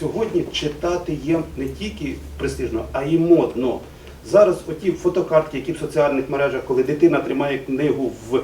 Сьогодні читати є не тільки престижно, а й модно. Зараз оті фотокартки, які в соціальних мережах, коли дитина тримає книгу в,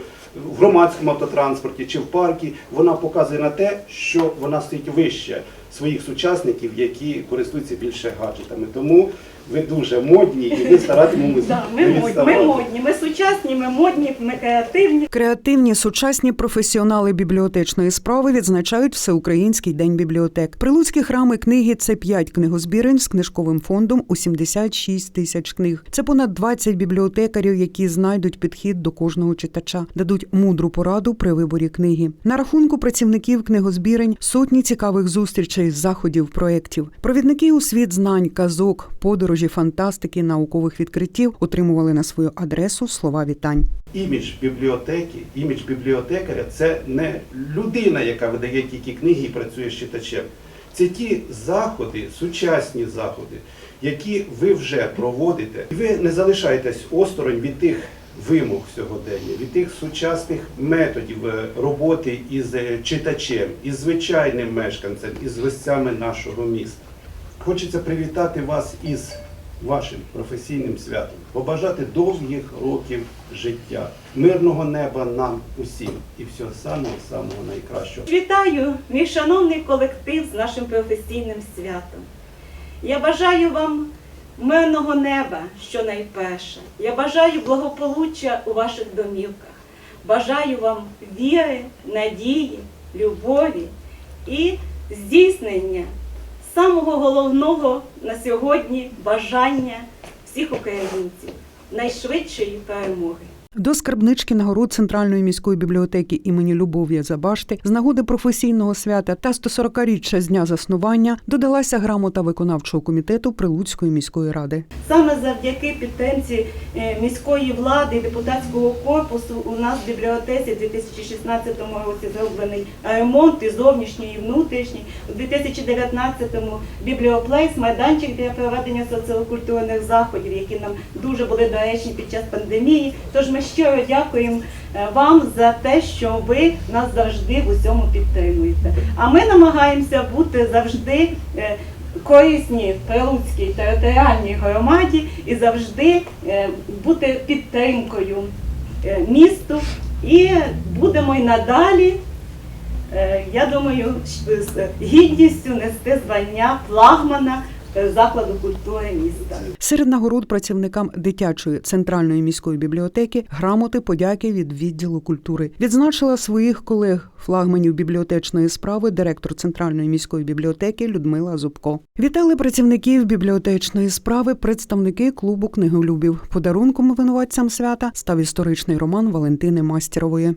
громадському автотранспорті чи в парку, вона показує на те, що вона стоїть вище своїх сучасників, які користуються більше гаджетами. Тому ви дуже модні і ви старатимемося. Да, ми, модні, ми модні, ми сучасні, ми модні, ми креативні. Креативні сучасні професіонали бібліотечної справи відзначають Всеукраїнський день бібліотек. Прилуцькі храми книги це 5 книгозбірень з книжковим фондом у 76 тисяч книг. Це понад 20 бібліотекарів, які знайдуть підхід до кожного читача, дадуть мудру пораду при виборі книги. На рахунку працівників книгозбірень сотні цікавих зустрічей, заходів, проєктів. Провідники у світ знань, казок, подорожі, фантастики, наукових відкриттів отримували на свою адресу слова вітань. Імідж бібліотеки, імідж бібліотекаря це не людина, яка видає тільки книги і працює з читачем. Це ті заходи, сучасні заходи, які ви вже проводите. І ви не залишаєтесь осторонь від тих вимог сьогодення, від тих сучасних методів е, роботи із е, читачем, із звичайним мешканцем, із гостями нашого міста. Хочеться привітати вас із вашим професійним святом, побажати довгих років життя, мирного неба нам усім і всього самого самого найкращого. Вітаю, мій шановний колектив з нашим професійним святом. Я бажаю вам мирного неба, що найперше. Я бажаю благополуччя у ваших домівках. Бажаю вам віри, надії, любові і здійснення самого головного на сьогодні бажання всіх українців найшвидшої перемоги. До скарбнички нагород Центральної міської бібліотеки імені Любов'я Забашти з нагоди професійного свята та 140-річчя з дня заснування додалася грамота виконавчого комітету Прилуцької міської ради. Саме завдяки підтримці е, міської влади і депутатського корпусу у нас в бібліотеці в 2016 році зроблений ремонт і зовнішній, і внутрішній. У 2019-му бібліоплейс, майданчик для проведення соціокультурних заходів, які нам дуже були доречні під час пандемії. Тож ми щиро дякуємо е, вам за те, що ви нас завжди в усьому підтримуєте. А ми намагаємося бути завжди. е, корисні прилуцькій територіальній громаді і завжди е, бути підтримкою місту. І будемо й надалі, я думаю, з гідністю нести звання флагмана закладу культури міста. Серед нагород працівникам дитячої центральної міської бібліотеки грамоти подяки від відділу культури відзначила своїх колег флагманів бібліотечної справи директор центральної міської бібліотеки Людмила Зубко. Вітали працівників бібліотечної справи представники клубу книголюбів. Подарунком винуватцям свята став історичний роман Валентини Мастєрової.